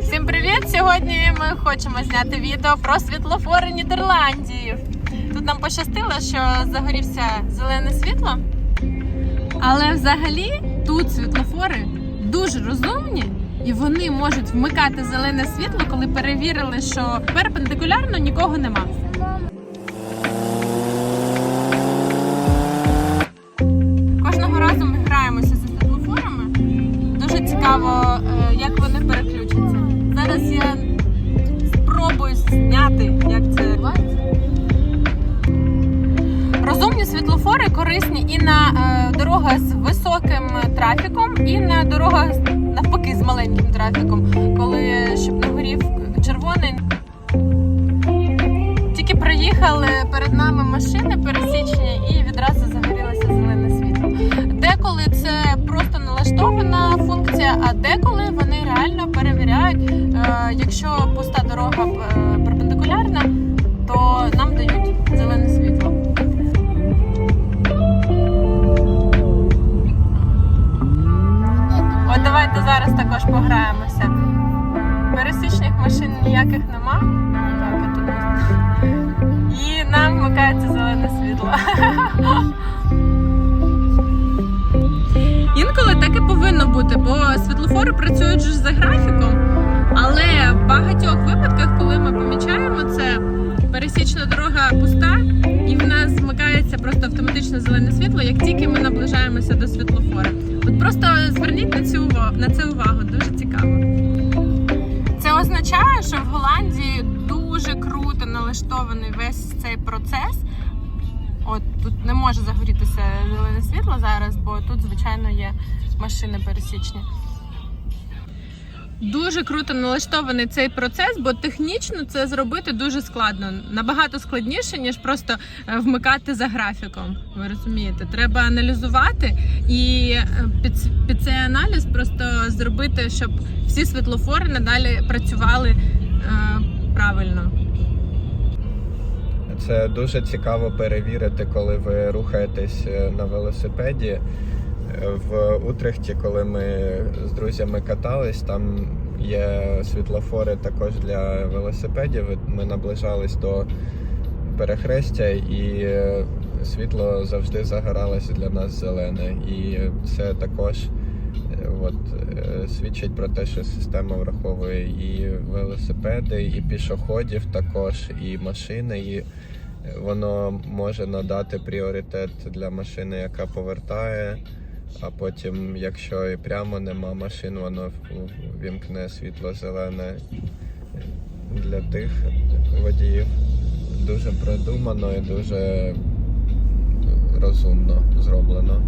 Всім привіт! Сьогодні ми хочемо зняти відео про світлофори Нідерландів. Тут нам пощастило, що загорівся зелене світло. Але взагалі тут світлофори дуже розумні і вони можуть вмикати зелене світло, коли перевірили, що перпендикулярно нікого нема. Розумні світлофори корисні і на е, дорогах з високим трафіком, і на дорогах навпаки з маленьким трафіком, коли щоб не горів червоний. Тільки проїхали перед нами машини пересічні і відразу загорілося зелене світло. Деколи це просто налаштована функція, а деколи вони реально перевіряють, е, якщо пуста дорога також пограємося. Пересічних машин ніяких нема. Так. І нам вмикається зелене світло. Інколи так і повинно бути, бо світлофори працюють же за графіком. Але в багатьох випадках, коли ми помічаємо це, пересічна дорога пуста, автоматично зелене світло, як тільки ми наближаємося до світлофора. От просто зверніть на цю увагу, на це увагу, дуже цікаво. Це означає, що в Голландії дуже круто налаштований весь цей процес. От тут не може загорітися зелене світло зараз, бо тут, звичайно, є машини пересічні. Дуже круто налаштований цей процес, бо технічно це зробити дуже складно. Набагато складніше, ніж просто е, вмикати за графіком. Ви розумієте, треба аналізувати і е, під, під цей аналіз просто зробити, щоб всі світлофори надалі працювали е, правильно. Це дуже цікаво перевірити, коли ви рухаєтесь е, на велосипеді. В Утрехті, коли ми з друзями катались, там є світлофори також для велосипедів. Ми наближались до перехрестя, і е, світло завжди загоралося для нас зелене. І це також е, от, е, свідчить про те, що система враховує і велосипеди, і пішоходів також, і машини. І воно може надати пріоритет для машини, яка повертає. А потім, якщо і прямо нема машин, воно вімкне світло зелене для тих водіїв. Дуже продумано і дуже розумно зроблено.